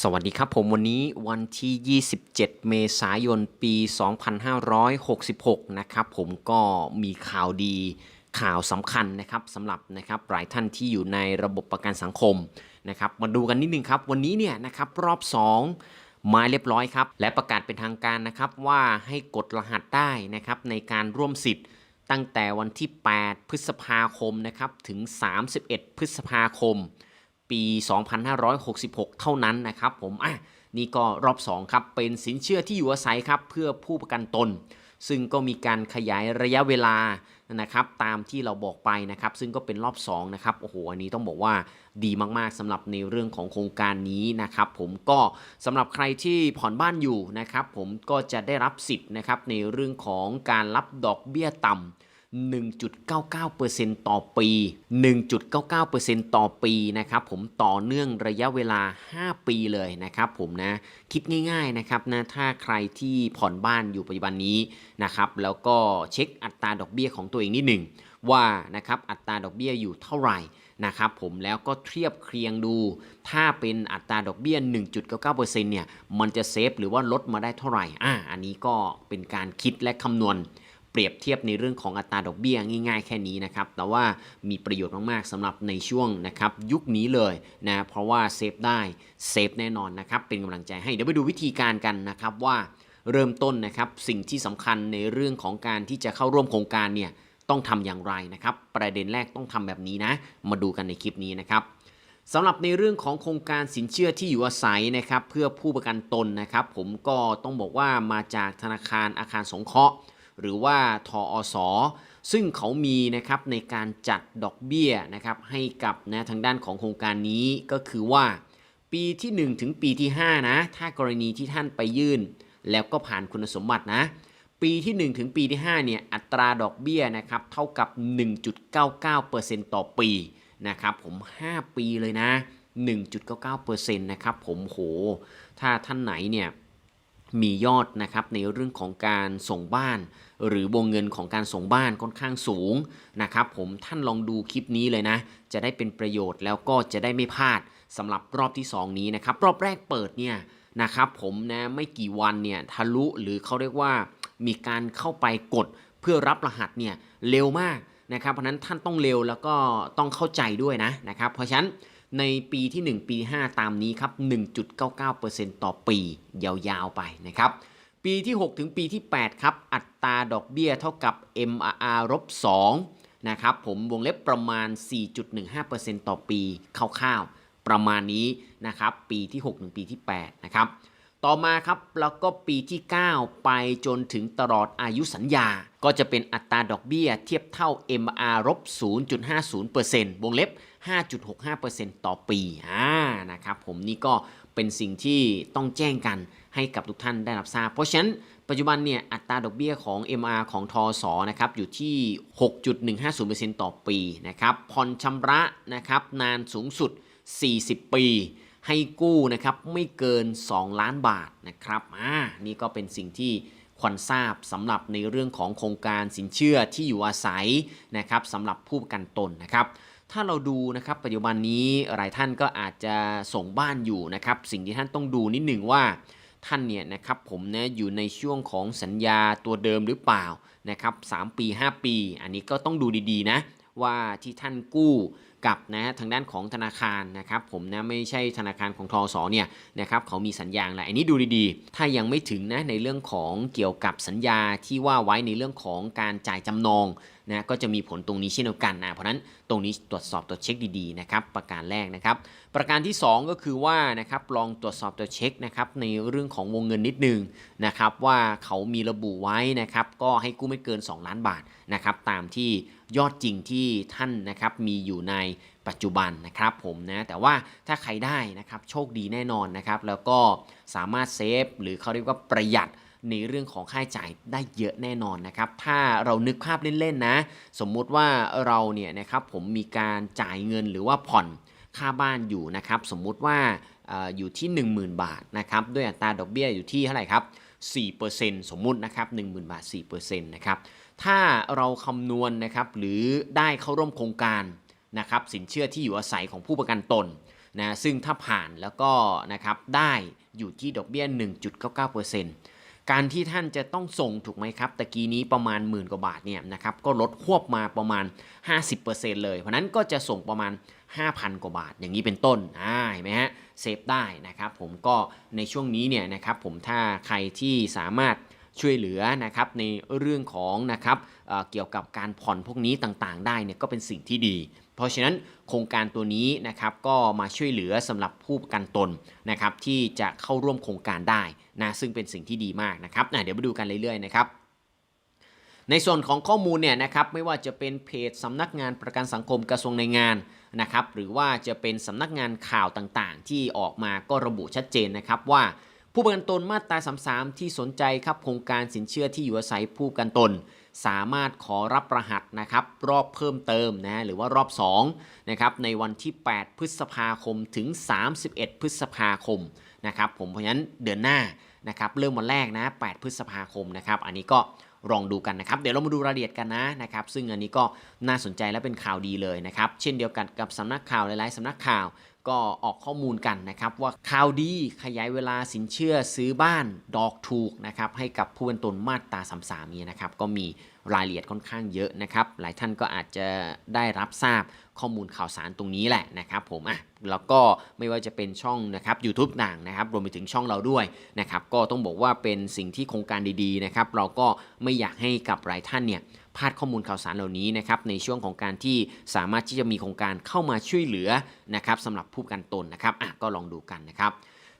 สวัสดีครับผมวันนี้วันที่ 27 เมษายน ปี 2566 นะครับผมก็มีข่าวดีข่าวสำคัญนะครับสำหรับนะครับหลายท่านที่อยู่ในระบบประกันสังคมนะครับมาดูกันนิดนึงครับ วันนี้เนี่ยนะครับรอบ 2 มาเรียบร้อยครับ และประกาศเป็นทางการนะครับว่าให้กดรหัสได้นะครับในการร่วมสิทธิ์ตั้งแต่วันที่ 8 พฤษภาคมนะครับถึง 31 พฤษภาคม ปี 2566 เท่านั้นนะครับผมอะนี่ก็รอบ 2 ครับ เป็นสินเชื่อที่อยู่อาศัยครับเพื่อผู้ประกันตน ซึ่งก็มีการขยายระยะเวลานะครับตามที่เราบอกไปนะครับซึ่งก็เป็นรอบ2นะครับโอ้โหอันนี้ต้องบอกว่าดีมากๆสำหรับในเรื่องของโครงการนี้นะครับผมก็สำหรับใครที่ผ่อนบ้านอยู่นะครับผมก็จะได้รับสิทธิ์นะครับในเรื่องของการรับดอกเบี้ยต่ำ 1.99%ต่อปี 1.99%ต่อปีนะครับผมต่อเนื่องระยะเวลา 5 ปีเลยนะครับผมนะคิดง่ายๆนะครับนะถ้าใครที่ผ่อนบ้านอยู่ปัจจุบันนี้นะครับแล้วก็เช็คอัตราดอกเบี้ยของตัวเองนิดหนึ่งว่านะครับอัตราดอกเบี้ยอยู่เท่าไหร่นะครับผมแล้วก็เทียบเคียงดู ถ้าเป็นอัตราดอกเบี้ย 1.99%เนี่ยมันจะเซฟหรือว่าลดมาได้เท่าไหร่อ่าอันนี้ก็เป็นการคิดและคำนวณ เปรียบเทียบในเรื่องของอัตราดอกเบี้ยง่ายๆ แค่นี้นะครับ แต่ว่ามีประโยชน์มากๆสำหรับในช่วงนะครับยุคนี้เลยนะ เพราะว่าเซฟได้เซฟแน่นอนนะครับ เป็นกำลังใจให้ เดี๋ยวไปดูวิธีการกันนะครับว่าเริ่มต้นนะครับสิ่งที่สำคัญในเรื่องของการที่จะเข้าร่วมโครงการเนี่ยต้องทำอย่างไรนะครับ ประเด็นแรกต้องทำแบบนี้นะ มาดูกันในคลิปนี้นะครับสำหรับในเรื่องของโครงการสินเชื่อที่อยู่อาศัยนะครับ เพื่อผู้ประกันตนนะครับ ผมก็ต้องบอกว่ามาจากธนาคารอาคารสงเคราะห์ หรือว่าทออสซึ่งเขามีนะครับในการจัดดอกเบี้ยนะครับให้กับนะทางด้านของโครงการนี้ก็คือว่า ปีที่ 1 ถึงปีที่5นะถ้ากรณีที่ท่านไปยื่น แล้วก็ผ่านคุณสมบัตินะ ปีที่ 1 ถึงปีที่5เนี่ยอัตราดอกเบี้ยนะครับเท่ากับ 1.99%ต่อปีนะครับผม 5 ปีเลยนะ 1.99%นะครับผมโห ถ้าท่านไหนเนี่ย มียอดนะครับในเรื่องของการส่งบ้าน หรือวงเงินของการส่งบ้านค่อนข้างสูงนะครับผมท่านลองดูคลิปนี้เลยนะ จะได้เป็นประโยชน์แล้วก็จะได้ไม่พลาดสำหรับรอบที่ 2 นี้นะครับ รอบแรกเปิดเนี่ยนะครับผมนะไม่กี่วันเนี่ยทะลุหรือเขาเรียกว่ามีการเข้าไปกดเพื่อรับรหัสเนี่ยเร็วมากนะครับเพราะฉะนั้นท่านต้องเร็วแล้วก็ต้องเข้าใจด้วยนะนะครับเพราะฉะนั้น ในปีที่ 1 ปี 5 ตามนี้ครับ 1.99%ต่อปียาวๆไปนะครับปีที่ 6 ถึงปีที่ 8 ครับ อัตราดอกเบี้ยเท่ากับ MRR ลบ2นะครับผมวงเล็บประมาณ 4.15%ต่อปีคร่าวๆ ประมาณนี้นะครับ ปีที่ 6 ถึงปีที่ 8 นะครับ ต่อมาครับแล้วก็ปีที่ 9 ไปจนถึงตลอดอายุสัญญา ก็จะเป็นอัตราดอกเบี้ยเทียบเท่า MR ลบ0.50%วงเล็บ 5.65%ต่อปีอ่านะครับผมนี่ก็เป็นสิ่งที่ต้องแจ้งกันให้กับทุกท่านได้รับทราบ เพราะฉะนั้นปัจจุบันเนี่ยอัตราดอกเบี้ยของ MR ของทอสนะครับอยู่ที่ 6.150%ต่อปีนะครับผ่อนชำระนะครับนานสูงสุด 40 ปี ให้กู้นะครับไม่เกิน 2 ล้านบาทนะครับอ่านี่ก็เป็นสิ่งที่ควรทราบสำหรับในเรื่องของโครงการสินเชื่อที่อยู่อาศัยนะครับสำหรับผู้ประกันตนนะครับ ถ้าเราดูนะครับปัจจุบันนี้หลายท่านก็อาจจะส่งบ้านอยู่นะครับ สิ่งที่ท่านต้องดูนิดหนึ่งว่าท่านเนี่ยนะครับผมนะอยู่ในช่วงของสัญญาตัวเดิมหรือเปล่านะครับ3ปี 5 ปี อันนี้ก็ต้องดูดีๆนะ ว่าที่ท่านกู้กับนะทางด้านของธนาคารนะครับผมนะไม่ใช่ธนาคารของทอสเนี่ยนะครับเขามีสัญญาอะไรอันนี้ดูดีๆ ถ้ายังไม่ถึงนะในเรื่องของเกี่ยวกับสัญญาที่ว่าไว้ในเรื่องของการจ่ายจำนองนะก็จะมีผลตรงนี้เช่นเดียวกันนะเพราะฉะนั้นตรงนี้ตรวจสอบตรวจเช็คดีๆนะครับประการแรกนะครับ ประการที่ 2 ก็คือว่านะครับลองตรวจสอบตรวจเช็คนะครับในเรื่องของวงเงินนิดนึงนะครับว่าเขามีระบุไว้นะครับก็ให้กู้ไม่เกิน 2 ล้านบาทนะครับตามที่ ยอดจริงที่ท่านนะครับมีอยู่ในปัจจุบันนะครับผมนะแต่ว่าถ้าใครได้นะครับโชคดีแน่นอนนะครับ แล้วก็สามารถเซฟหรือเขาเรียกว่าประหยัดในเรื่องของค่าใช้จ่ายได้เยอะแน่นอนนะครับ ถ้าเรานึกภาพเล่นๆนะ สมมุติว่าเราเนี่ยนะครับผมมีการจ่ายเงินหรือว่าผ่อนค่าบ้านอยู่นะครับ สมมุติว่าอออยู่ที่ 10,000 บาทนะครับด้วยอัตราดอกเบี้ยอยู่ที่เท่าไหร่ครับ4%สมมุตินะครับ10,000 บาท 4%นะครับ ถ้าเราคำนวณนะครับหรือได้เข้าร่วมโครงการนะครับสินเชื่อที่อยู่อาศัยของผู้ประกันตนนะซึ่งถ้าผ่านแล้วก็นะครับได้อยู่ที่ดอกเบี้ย 1.99%การที่ท่านจะต้องส่งถูกไหมครับตะกี้นี้ประมาณหมื่นกว่าบาทเนี่ยนะครับก็ลดควบมาประมาณ 50%เลย เพราะนั้นก็จะส่งประมาณ 5,000 กว่าบาท อย่างนี้เป็นต้นอ่าเห็นไหมฮะเซฟได้นะครับผมก็ในช่วงนี้เนี่ยนะครับผมถ้าใครที่สามารถ ช่วยเหลือนะครับในเรื่องของนะครับเเกี่ยวกับการผ่อนพวกนี้ต่างๆ ได้เนี่ยก็เป็นสิ่งที่ดี เพราะฉะนั้นโครงการตัวนี้นะครับก็มาช่วยเหลือสำหรับผู้ประกันตนนะครับที่จะเข้าร่วมโครงการได้นะซึ่งเป็นสิ่งที่ดีมากนะครับอะเดี๋ยวมาดูกันเรื่อยๆนะครับในส่วนของข้อมูลเนี่ยนะครับไม่ว่าจะเป็นเพจสำนักงานประกันสังคมกระทรวงแรงงานนะครับหรือว่าจะเป็นสำนักงานข่าวต่างๆ ที่ออกมาก็ระบุชัดเจนนะครับว่า ผู้ประกันตนมาตรา 33 ที่สนใจครับโครงการสินเชื่อที่อยู่อาศัยผู้ประกันตน สามารถขอรับรหัสนะครับรอบเพิ่มเติมนะหรือว่ารอบ2นะครับในวันที่ 8 พฤษภาคมถึง 31 พฤษภาคมนะครับผมเพราะฉะนั้นเดือนหน้านะครับเริ่มวันแรกนะ 8 พฤษภาคมนะครับอันนี้ก็ลองดูกันนะครับ เดี๋ยวเรามาดูรายละเอียดกันนะนะครับ ซึ่งอันนี้ก็น่าสนใจและเป็นข่าวดีเลยนะครับ เช่นเดียวกันกับสำนักข่าวหลายๆสำนักข่าว ก็ออกข้อมูลกันนะครับว่าข่าวดีขยายเวลาสินเชื่อซื้อบ้านดอกถูกนะครับให้กับผู้เป็นตนมาตรา 33 นี้นะครับก็มี รายละเอียดค่อนข้างเยอะนะครับ หลายท่านก็อาจจะได้รับทราบข้อมูลข่าวสารตรงนี้แหละนะครับผมอะแล้วก็ไม่ว่าจะเป็นช่องนะครับ YouTube ต่างนะครับ รวมไปถึงช่องเราด้วยนะครับ ก็ต้องบอกว่าเป็นสิ่งที่โครงการดีๆนะครับ เราก็ไม่อยากให้กับหลายท่านเนี่ยพลาดข้อมูลข่าวสารเหล่านี้นะครับในช่วงของการที่สามารถที่จะมีโครงการเข้ามาช่วยเหลือนะครับสำหรับผู้ประกันตนนะครับอะก็ลองดูกันนะครับ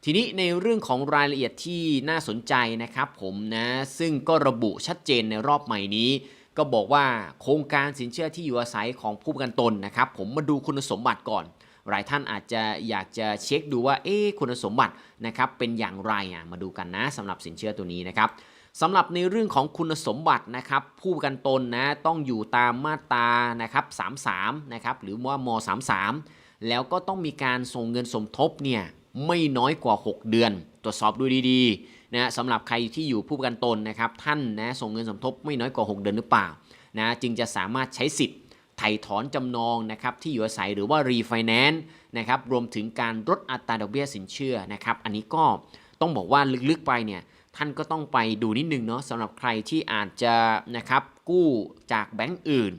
ทีนี้ในเรื่องของรายละเอียดที่น่าสนใจนะครับผมนะซึ่งก็ระบุชัดเจนในรอบใหม่นี้ ก็บอกว่าโครงการสินเชื่อที่อยู่อาศัยของผู้ประกันตนนะครับผมมาดูคุณสมบัติก่อน หลายท่านอาจจะอยากจะเช็คดูว่าเอ๊คุณสมบัตินะครับเป็นอย่างไรอะมาดูกันนะสำหรับสินเชื่อตัวนี้นะครับสำหรับในเรื่องของคุณสมบัตินะครับผู้ประกันตนนะต้องอยู่ตามมาตรานะครับ33นะครับหรือว่าม 33 แล้วก็ต้องมีการส่งเงินสมทบเนี่ย ไม่น้อยกว่า 6 เดือน ตรวจสอบดูดีๆนะสำหรับใครที่อยู่ผู้ประกันตนนะครับท่านนะส่งเงินสมทบไม่น้อยกว่า 6 เดือนหรือเปล่านะจึงจะสามารถใช้สิทธิ์ไถ่ถอนจำนองนะครับที่อยู่อาศัยหรือว่ารีไฟแนนซ์นะครับรวมถึงการลดอัตราดอกเบี้ยสินเชื่อนะครับอันนี้ก็ต้องบอกว่าลึกๆไปเนี่ยท่านก็ต้องไปดูนิดนึงเนาะสำหรับใครที่อาจจะนะครับกู้จากแบงก์อื่น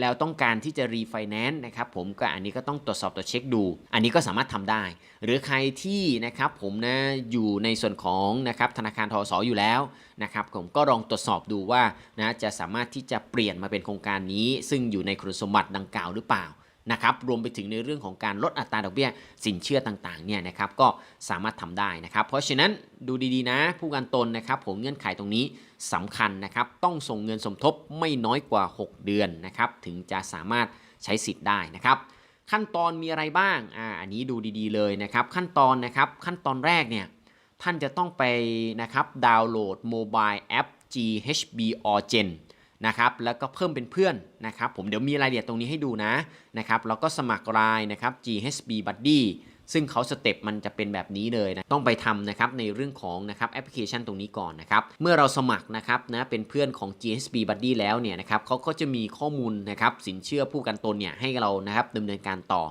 แล้วต้องการที่จะรีไฟแนนซ์นะครับผมก็อันนี้ก็ต้องตรวจสอบตรวเช็คดู อันนี้ก็สามารถทำได้ หรือใครที่นะครับผมนะอยู่ในส่วนของนะครับธนาคารทอสออยู่แล้วนะครับผมก็ลองตรวจสอบดูว่านะจะสามารถที่จะเปลี่ยนมาเป็นโครงการนี้ ซึ่งอยู่ในคุณสมบัติดังกล่าวหรือเปล่า นะครับรวมไปถึงในเรื่องของการลดอัตราดอกเบี้ยสินเชื่อต่างๆเนี่ยนะครับก็สามารถทำได้นะครับ เพราะฉะนั้นดูดีๆนะ ผู้กันตนนะครับผมเงื่อนไขตรงนี้สำคัญนะครับต้องส่งเงินสมทบไม่น้อยกว่า 6 เดือนนะครับถึงจะสามารถใช้สิทธิ์ได้นะครับขั้นตอนมีอะไรบ้าง อ่า อันนี้ดูดีๆเลยนะครับ ขั้นตอนนะครับ ขั้นตอนแรกเนี่ย ท่านจะต้องไปนะครับ ดาวน์โหลดโมบายแอป GHB Origin นะครับแล้วก็เพิ่มเป็นเพื่อนนะครับผมเดี๋ยวมีรายละเอียดตรงนี้ให้ดูนะนะครับแล้วก็สมัครรายนะครับ GHB Buddy ซึ่งเขาสเต็ปมันจะเป็นแบบนี้เลยนะต้องไปทำนะครับในเรื่องของนะครับแอปพลิเคชันตรงนี้ก่อนนะครับเมื่อเราสมัครนะครับนะเป็นเพื่อนของ GHB Buddy แล้วเนี่ยนะครับเขาก็จะมีข้อมูลนะครับสินเชื่อผู้กันตนเนี่ยให้เรานะครับดำเนินการต่อ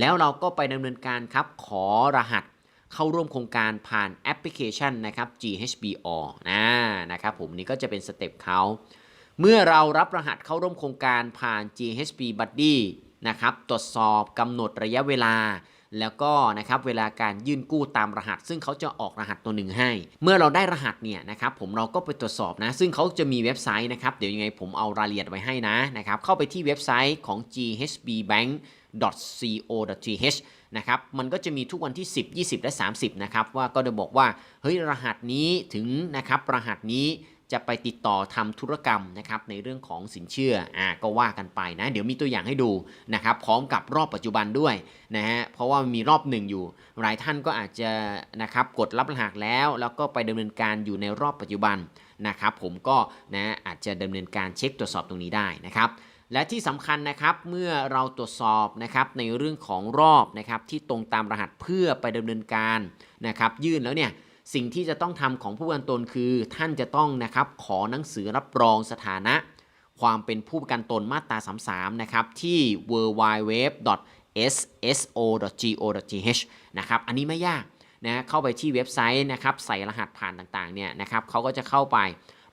แล้วเราก็ไปดำเนินการครับขอรหัสเข้าร่วมโครงการผ่านแอปพลิเคชันนะครับ GHBO นะนะครับผมนี่ก็จะเป็นสเต็ปเขา เมื่อเรารับรหัสเข้าร่วมโครงการผ่าน GHB Buddy นะครับ ตรวจสอบกำหนดระยะเวลา แล้วก็นะครับเวลาการยื่นกู้ตามรหัส ซึ่งเขาจะออกรหัสตัวหนึ่งให้ เมื่อเราได้รหัสเนี่ยนะครับผมเราก็ไปตรวจสอบนะ ซึ่งเขาจะมีเว็บไซต์นะครับ เดี๋ยวยังไงผมเอารายละเอียดไว้ให้นะนะครับ เข้าไปที่เว็บไซต์ของ ghbbank.co.th นะครับ มันก็จะมีทุกวันที่ 10 20 และ 30 นะครับ ว่าก็จะบอกว่า เฮ้ย รหัสนี้ถึงนะครับ รหัสนี้ จะไปติดต่อทำธุรกรรมนะครับในเรื่องของสินเชื่ออ่าก็ว่ากันไปนะ เดี๋ยวมีตัวอย่างให้ดูนะครับพร้อมกับรอบปัจจุบันด้วยนะฮะเพราะว่ามีรอบหนึ่งอยู่ หลายท่านก็อาจจะนะครับกดรับรหัสแล้ว แล้วก็ไปดำเนินการอยู่ในรอบปัจจุบันนะครับผมก็นะอาจจะดำเนินการเช็คตรวจสอบตรงนี้ได้นะครับและที่สำคัญนะครับเมื่อเราตรวจสอบนะครับในเรื่องของรอบนะครับที่ตรงตามรหัสเพื่อไปดำเนินการนะครับยื่นแล้วเนี่ย สิ่งที่จะต้องทำของผู้ประกันตนคือ ท่านจะต้องนะครับขอหนังสือรับรองสถานะ ความเป็นผู้ประกันตนมาตรา 33 นะครับ ที่ w w w sso.go.th นะครับ อันนี้ไม่ยากนะเข้าไปที่เว็บไซต์นะครับ ใส่รหัสผ่านต่างๆ เนี่ยนะครับเขาก็จะเข้าไป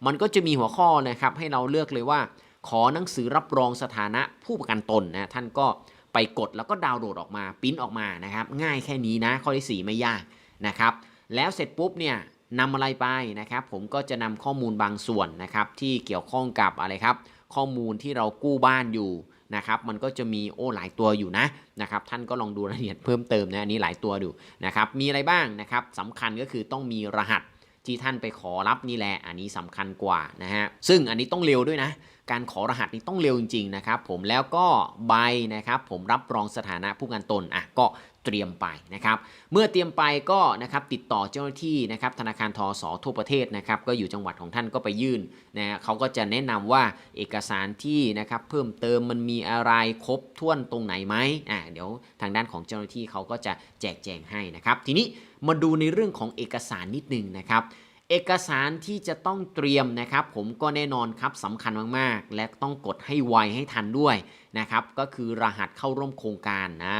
มันก็จะมีหัวข้อนะครับ ให้เราเลือกเลยว่า ขอหนังสือรับรองสถานะผู้ประกันตนนะท่านก็ไปกดแล้วก็ดาวน์โหลดออกมา ปิ้นออกมานะครับ ง่ายแค่นี้นะ ข้อที่ 4 ไม่ยากนะครับ แล้วเสร็จปุ๊บเนี่ยนำอะไรไปนะครับ ผมก็จะนำข้อมูลบางส่วนนะครับที่เกี่ยวข้องกับอะไรครับ ข้อมูลที่เรากู้บ้านอยู่นะครับ มันก็จะมีโอ้หลายตัวอยู่นะนะครับ ท่านก็ลองดูรายละเอียดเพิ่มเติมนะอันนี้หลายตัวดูนะครับ มีอะไรบ้างนะครับสำคัญก็คือต้องมีรหัสที่ท่านไปขอรับนี่แหละ อันนี้สำคัญกว่านะฮะ ซึ่งอันนี้ต้องเร็วด้วยนะ การขอรหัสนี้ต้องเร็วจริงๆนะครับ ผมแล้วก็ใบนะครับ ผมรับรองสถานะผู้กันตน อะ ก็ เตรียมไปนะครับเมื่อเตรียมไปก็นะครับติดต่อเจ้าหน้าที่นะครับธนาคารทสทั่วประเทศนะครับก็อยู่จังหวัดของท่านก็ไปยื่นนะฮะเขาก็จะแนะนำว่าเอกสารที่นะครับเพิ่มเติมมันมีอะไรครบถ้วนตรงไหนไหมอ่าเดี๋ยวทางด้านของเจ้าหน้าที่เขาก็จะแจกแจงให้นะครับทีนี้มาดูในเรื่องของเอกสารนิดนึงนะครับ เอกสารที่จะต้องเตรียมนะครับ ผมก็แน่นอนครับสำคัญมากๆ และต้องกดให้ไวให้ทันด้วยนะครับ ก็คือรหัสเข้าร่วมโครงการนะ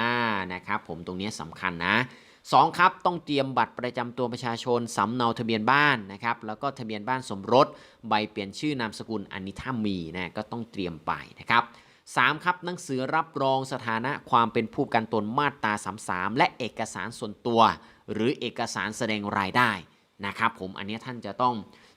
นะครับ ผมตรงนี้สำคัญนะสองครับต้องเตรียมบัตรประจำตัวประชาชนสำเนาทะเบียนบ้านนะครับแล้วก็ทะเบียนบ้านสมรส ใบเปลี่ยนชื่อนามสกุลอันนี้ถ้ามีนะก็ต้องเตรียมไปนะครับ 3. ครับหนังสือรับรองสถานะความเป็นผู้กันตนมาตรา33และเอกสารส่วนตัว หรือเอกสารแสดงรายได้ นะครับผมอันนี้ท่านจะต้อง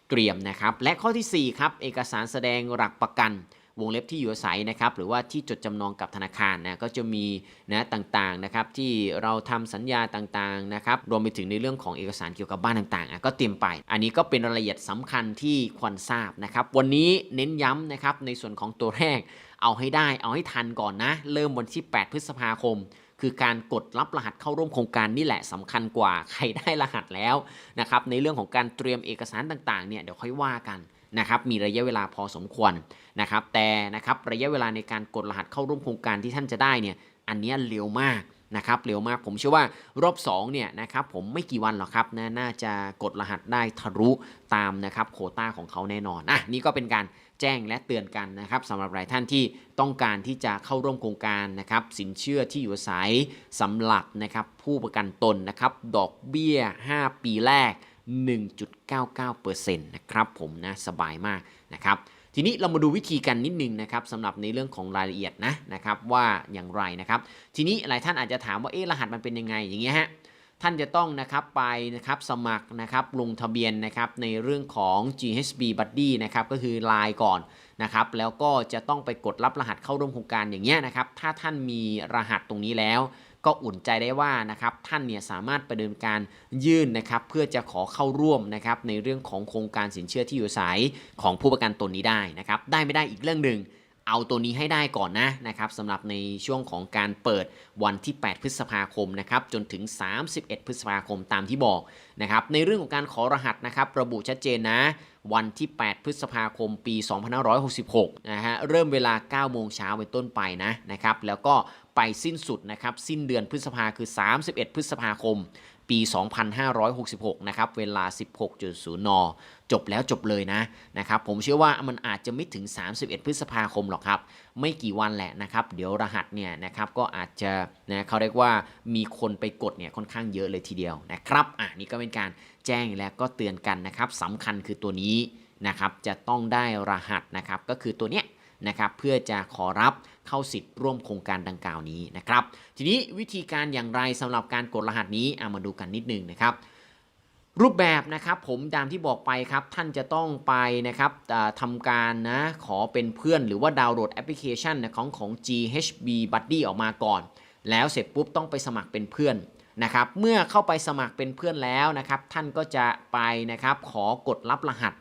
เตรียมนะครับ และข้อที่ 4 ครับ เอกสารแสดงหลักประกัน วงเล็บที่อยู่อาศัยนะครับ หรือว่าที่จดจำนองกับธนาคารนะก็จะมีนะต่างๆนะครับ ที่เราทำสัญญาต่างๆนะครับ รวมไปถึงในเรื่องของเอกสารเกี่ยวกับบ้านต่างๆ ก็เตรียมไป อันนี้ก็เป็นรายละเอียดสำคัญที่ควรทราบนะครับ วันนี้เน้นย้ำนะครับในส่วนของตัวแรก เอาให้ได้ เอาให้ทันก่อนนะ เริ่มวันที่ 8 พฤษภาคม คือการกดรับรหัสเข้าร่วมโครงการนี่แหละสำคัญกว่าใครได้รหัสแล้วนะครับในเรื่องของการเตรียมเอกสารต่างๆเนี่ยเดี๋ยวค่อยว่ากันนะครับมีระยะเวลาพอสมควรนะครับแต่นะครับระยะเวลาในการกดรหัสเข้าร่วมโครงการที่ท่านจะได้เนี่ยอันนี้เร็วมาก นะครับเร็วมากผมเชื่อว่ารอบ2เนี่ยนะครับผมไม่กี่วันหรอกครับนะน่าจะกดรหัสได้ทะลุตามนะครับโคต้าของเขาแน่นอนอะนี่ก็เป็นการแจ้งและเตือนกันนะครับสำหรับหลายท่านที่ต้องการที่จะเข้าร่วมโครงการนะครับสินเชื่อที่อยู่อาศัยสำหรับนะครับผู้ประกันตนนะครับดอกเบี้ย 5 ปีแรก 1.99%นะครับผมนะสบายมากนะครับ ทีนี้เรามาดูวิธีกันนิดนึงนะครับสำหรับในเรื่องของรายละเอียดนะนะครับว่าอย่างไรนะครับ ทีนี้หลายท่านอาจจะถามว่าเอ๊ะรหัสมันเป็นยังไงอย่างเงี้ยฮะท่านจะต้องนะครับไปนะครับสมัครนะครับลงทะเบียนนะครับในเรื่องของ GHB Buddy นะครับก็คือ Line ก่อนนะครับแล้วก็จะต้องไปกดรับรหัสเข้าร่วมโครงการอย่างเงี้ยนะครับถ้าท่านมีรหัสตรงนี้แล้ว ก็อุ่นใจได้ว่านะครับท่านเนี่ยสามารถประเดิมการยื่นนะครับเพื่อจะขอเข้าร่วมนะครับในเรื่องของโครงการสินเชื่อที่อยู่อาศัยของผู้ประกันตนนี้ได้นะครับได้ไม่ได้อีกเรื่องหนึ่งเอาตัวนี้ให้ได้ก่อนนะนะครับสำหรับในช่วงของการเปิดวันที่ 8 พฤษภาคมนะครับจนถึง 31 พฤษภาคมตามที่บอกนะครับในเรื่องของการขอรหัสนะครับระบุชัดเจนนะ วันที่ 8 พฤษภาคมปี 2566 นะฮะเริ่มเวลา 9 โมงเช้าเป็นต้นไปนะนะครับแล้วก็ ไปสิ้นสุดนะครับ สิ้นเดือนพฤษภาคือ 31 พฤษภาคม ปี 2566 นะครับ เวลา 16.0 น จบแล้วจบเลยนะนะครับ ผมเชื่อว่ามันอาจจะไม่ถึง 31 พฤษภาคมหรอกครับ ไม่กี่วันแหละนะครับ เดี๋ยวรหัสเนี่ยนะครับก็อาจจะนะเขาเรียกว่ามีคนไปกดเนี่ยค่อนข้างเยอะเลยทีเดียวนะครับ อะนี่ก็เป็นการแจ้งและก็เตือนกันนะครับสำคัญคือตัวนี้นะครับ จะต้องได้รหัสนะครับ ก็คือตัวเนี้ย นะครับเพื่อจะขอรับเข้าสิทธิ์ร่วมโครงการดังกล่าวนี้นะครับ ทีนี้วิธีการอย่างไรสำหรับการกดรหัสนี้เอามาดูกันนิดนึงนะครับ รูปแบบนะครับผมตามที่บอกไปครับ ท่านจะต้องไปนะครับทำการนะขอเป็นเพื่อนหรือว่าดาวน์โหลดแอปพลิเคชันของของ GHB Buddy ออกมาก่อน แล้วเสร็จปุ๊บต้องไปสมัครเป็นเพื่อนนะครับเมื่อเข้าไปสมัครเป็นเพื่อนแล้วนะครับ ท่านก็จะไปนะครับขอกดรับรหัส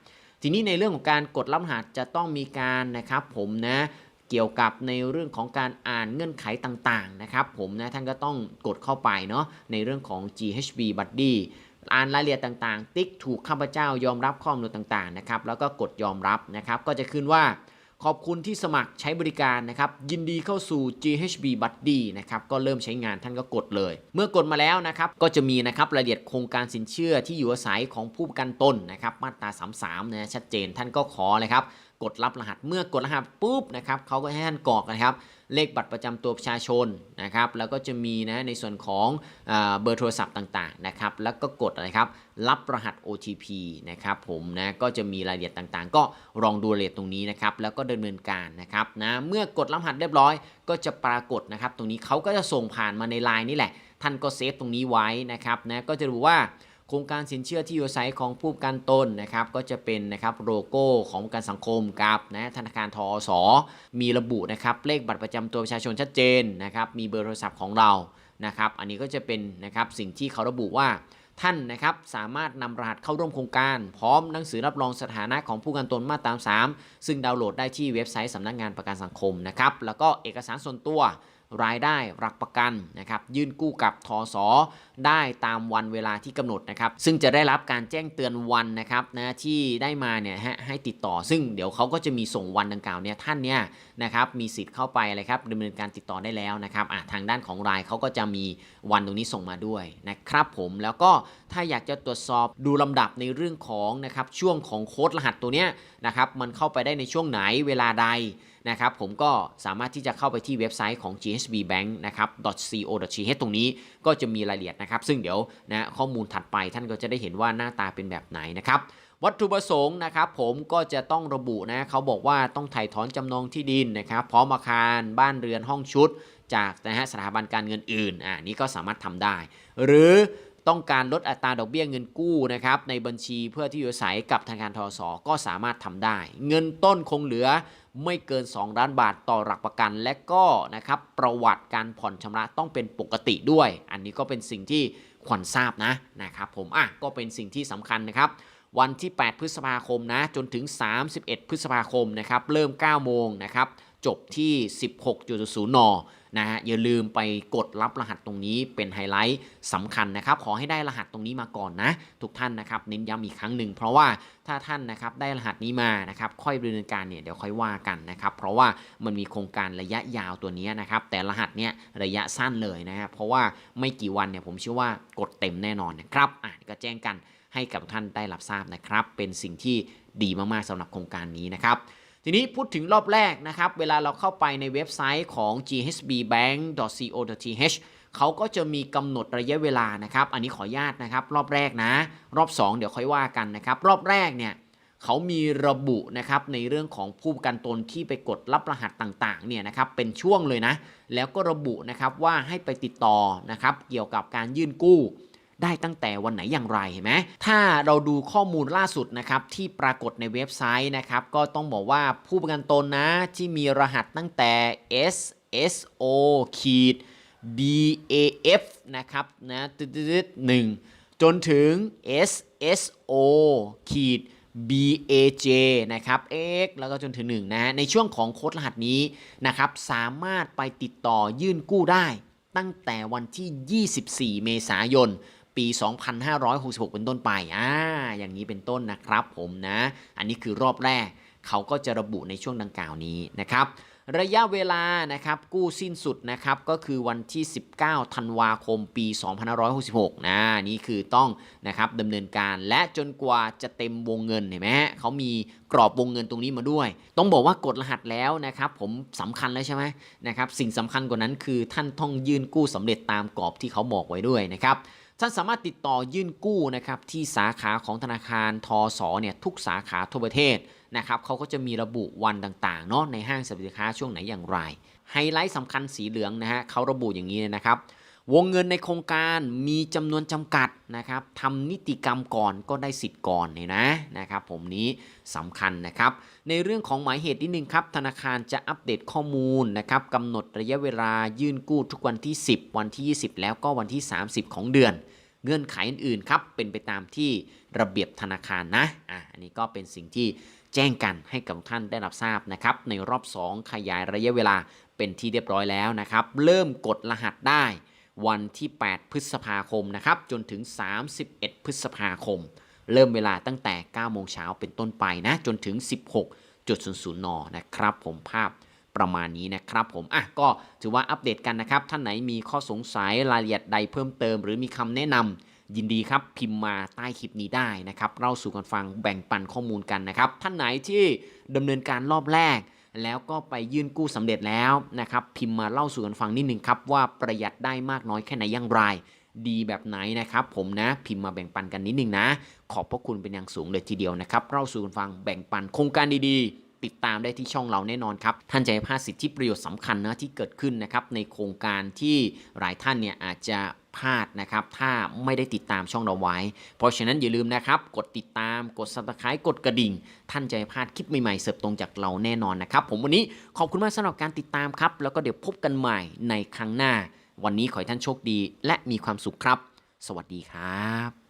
ทีนี้ในเรื่องของการกดรหัสจะต้องมีการนะครับผมนะเกี่ยวกับในเรื่องของการอ่านเงื่อนไขต่างๆนะครับผมนะท่านก็ต้องกดเข้าไปเนาะในเรื่องของ GHB Buddy อ่านรายละเอียดต่างๆ ติ๊กถูกข้าพเจ้ายอมรับข้อมูลต่างๆนะครับแล้วก็กดยอมรับนะครับก็จะขึ้นว่า ขอบคุณที่สมัครใช้บริการนะครับ ยินดีเข้าสู่ GHB Buddy นะครับ ก็เริ่มใช้งานท่านก็กดเลย เมื่อกดมาแล้วนะครับ ก็จะมีนะครับรายละเอียดโครงการสินเชื่อที่อยู่อาศัยของผู้ประกันตนนะครับ มาตรา 33นะชัดเจนท่านก็ขอเลยครับ กดรับรหัสเมื่อกดรหัสปุ๊บนะครับเขาก็ให้ท่านกรอกนะครับ เลขบัตรประจำตัวประชาชนนะครับ แล้วก็จะมีนะในส่วนของเบอร์โทรศัพท์ต่างๆนะครับ แล้วก็กดอะไรครับรับรหัส OTP นะครับผมนะก็จะมีรายละเอียดต่างๆ ก็ลองดูรายละเอียดตรงนี้นะครับ แล้วก็ดำเนินการนะครับนะเมื่อกดรับรหัสเรียบร้อย ก็จะปรากฏนะครับ ตรงนี้เขาก็จะส่งผ่านมาในไลน์นี่แหละ ท่านก็เซฟตรงนี้ไว้นะครับนะก็จะดูว่า โครงการสินเชื่อที่อยู่อาศัยของผู้ประกันตนนะครับก็จะเป็นนะครับโลโก้ของประกันสังคมกับนะธนาคารทอสมีระบุนะครับเลขบัตรประจำตัวประชาชนชัดเจนนะครับมีเบอร์โทรศัพท์ของเรานะครับอันนี้ก็จะเป็นนะครับสิ่งที่เขาระบุว่าท่านนะครับสามารถนำรหัสเข้าร่วมโครงการ พร้อมหนังสือรับรองสถานะของผู้กันตนมาตรา3ซึ่งดาวน์โหลดได้ที่เว็บไซต์สำนักงานประกันสังคมนะครับแล้วก็เอกสารส่วนตัว รายได้หลักประกันนะครับยื่นกู้กับทสได้ตามวันเวลาที่กำหนดนะครับซึ่งจะได้รับการแจ้งเตือนวันนะครับนะที่ได้มาเนี่ยฮะให้ติดต่อ ซึ่งเดี๋ยวเขาก็จะมีส่งวันดังกล่าวเนี่ยท่านเนี่ยนะครับมีสิทธิ์เข้าไปอะไรครับดำเนินการติดต่อได้แล้วนะครับอะทางด้านของรายเขาก็จะมีวันตรงนี้ส่งมาด้วยนะครับผมแล้วก็ถ้าอยากจะตรวจสอบดูลำดับในเรื่องของนะครับช่วงของโค้ดรหัสตัวเนี้ยนะครับมันเข้าไปได้ในช่วงไหนเวลาใด นะครับผมก็สามารถที่จะเข้าไปที่เว็บไซต์ของ GHB Bank นะครับ .co.th ตรงนี้ก็จะมีรายละเอียดนะครับ ซึ่งเดี๋ยวนะข้อมูลถัดไปท่านก็จะได้เห็นว่าหน้าตาเป็นแบบไหนนะครับวัตถุประสงค์นะครับผมก็จะต้องระบุนะเขาบอกว่าต้องถ่ายถอนจำนองที่ดินนะครับพร้อมอาคารบ้านเรือนห้องชุด จากนะฮะสถาบันการเงินอื่นอ่านี่ก็สามารถทำได้ หรือต้องการลดอัตราดอกเบี้ยเงินกู้นะครับในบัญชีเพื่อที่อยู่อาศัยกับธนาคารทสก็สามารถทำได้ เงินต้นคงเหลือ ไม่เกิน 2 ล้านบาทต่อหลักประกัน และก็นะครับประวัติการผ่อนชำระต้องเป็นปกติด้วย อันนี้ก็เป็นสิ่งที่ขวัญทราบนะนะครับผมอะก็เป็นสิ่งที่สำคัญนะครับ วันที่ 8 พฤษภาคมนะ จนถึง 31 พฤษภาคมนะครับ เริ่ม 9 โมงนะครับ จบที่ 16.0 น นะฮะ อย่าลืมไปกดรับรหัสตรงนี้เป็นไฮไลท์สำคัญนะครับ ขอให้ได้รหัสตรงนี้มาก่อนนะ ทุกท่านนะครับ เน้นย้ำอีกครั้งหนึ่ง เพราะว่าถ้าท่านนะครับได้รหัสนี้มานะครับ ค่อยดำเนินการเนี่ยเดี๋ยวค่อยว่ากันนะครับ เพราะว่ามันมีโครงการระยะยาวตัวนี้นะครับ แต่รหัสเนี่ยระยะสั้นเลยนะครับ เพราะว่าไม่กี่วันเนี่ยผมเชื่อว่ากดเต็มแน่นอนนะครับ อะก็แจ้งกัน ให้กับท่านได้รับทราบนะครับ เป็นสิ่งที่ดีมากๆสำหรับโครงการนี้นะครับทีนี้พูดถึงรอบแรกนะครับ เวลาเราเข้าไปในเว็บไซต์ของ ghbbank.co.th เขาก็จะมีกำหนดระยะเวลานะครับ อันนี้ขออนุญาตนะครับ รอบแรกนะ รอบ 2 เดี๋ยวค่อยว่ากันนะครับ รอบแรกเนี่ยเขามีระบุนะครับในเรื่องของผู้ประกันตนที่ไปกดรับรหัสต่างๆเนี่ยนะครับเป็นช่วงเลยนะ แล้วก็ระบุนะครับว่าให้ไปติดต่อนะครับเกี่ยวกับการยื่นกู้ ได้ตั้งแต่วันไหนอย่างไรเห็นไหมถ้าเราดูข้อมูลล่าสุดนะครับที่ปรากฏในเว็บไซต์นะครับก็ต้องบอกว่าผู้ประกันตนนะที่มีรหัสตั้งแต่ S S O ขีด B A F นะครับนะตึ๊ดหนึ่งจนถึง S S O ขีด B A J นะครับ X แล้วก็จนถึง1นะในช่วงของโค้ดรหัสนี้นะครับสามารถไปติดต่อยื่นกู้ได้ ตั้งแต่วันที่ 24 เมษายน ปี 2566 เป็นต้นไปอ่าอย่างนี้เป็นต้นนะครับผมนะ อันนี้คือรอบแรก เขาก็จะระบุในช่วงดังกล่าวนี้นะครับ ระยะเวลานะครับกู้สิ้นสุดนะครับก็คือวันที่ 19 ธันวาคมปี 2566 นะนี่คือต้องนะครับดำเนินการและจนกว่าจะเต็มวงเงินเห็นไหมฮะเขามีกรอบวงเงินตรงนี้มาด้วย ต้องบอกว่ากดรหัสแล้วนะครับ ผมสำคัญแล้วใช่ไหมนะครับ สิ่งสำคัญกว่านั้นคือท่านต้องยื่นกู้สำเร็จตามกรอบที่เขาบอกไว้ด้วยนะครับ ท่านสามารถติดต่อยื่นกู้นะครับที่สาขาของธนาคารทสเนี่ยทุกสาขาทั่วประเทศนะครับเขาก็จะมีระบุวันต่างๆเนาะในห้างสรรพสินค้าช่วงไหนอย่างไร ไฮไลท์สำคัญสีเหลืองนะฮะเขาระบุอย่างนี้นะครับ วงเงินในโครงการมีจำนวนจำกัดนะครับทำนิติกรรมก่อนก็ได้สิทธิ์ก่อนเนี่ยนะนะครับผมนี้สำคัญนะครับ ในเรื่องของหมายเหตุนิดนึงครับ ธนาคารจะอัปเดตข้อมูลนะครับกำหนดระยะเวลายื่นกู้ทุกวันที่ 10 วันที่ 20 แล้วก็วันที่ 30 ของเดือน เงื่อนไขอื่นๆครับเป็นไปตามที่ระเบียบธนาคารนะอะอันนี้ก็เป็นสิ่งที่แจ้งกันให้กับท่านได้รับทราบนะครับในรอบ 2 ขยายระยะเวลาเป็นที่เรียบร้อยแล้วนะครับ เริ่มกดรหัสได้ วันที่ 8 พฤษภาคมนะครับจนถึง 31 พฤษภาคม เริ่มเวลาตั้งแต่ 9 โมงเช้าเป็นต้นไปนะ จนถึง 16.00 น นะครับ ผมภาพประมาณนี้นะครับผม อะ ก็ถือว่าอัปเดตกันนะครับ ท่านไหนมีข้อสงสัยรายละเอียดใดเพิ่มเติม หรือมีคำแนะนำยินดีครับ พิมพ์มาใต้คลิปนี้ได้นะครับเล่าสู่กันฟังแบ่งปันข้อมูลกันนะครับ ท่านไหนที่ดำเนินการรอบแรก แล้วก็ไปยื่นกู้สำเร็จแล้วนะครับ พิมพ์มาเล่าสู่กันฟังนิดนึงครับ ว่าประหยัดได้มากน้อยแค่ไหนอย่างไร ดีแบบไหนนะครับ ผมนะพิมพ์มาแบ่งปันกันนิดนึงนะ ขอบพระคุณเป็นอย่างสูงเลยทีเดียวนะครับเล่าสู่กันฟังแบ่งปันโครงการดีๆ ติดตามได้ที่ช่องเราแน่นอนครับ ท่านจะไม่พลาดสิทธิประโยชน์สำคัญนะที่เกิดขึ้นนะครับในโครงการที่หลายท่านเนี่ยอาจจะพลาดนะครับ ถ้าไม่ได้ติดตามช่องเราไว้ เพราะฉะนั้นอย่าลืมนะครับ กดติดตามกด subscribe กดกระดิ่ง ท่านจะไม่พลาดคลิปใหม่ๆเสิร์ฟตรงจากเราแน่นอนนะครับ ผมวันนี้ขอบคุณมากสำหรับการติดตามครับ แล้วก็เดี๋ยวพบกันใหม่ในครั้งหน้า วันนี้ขอให้ท่านโชคดี และมีความสุขครับ สวัสดีครับ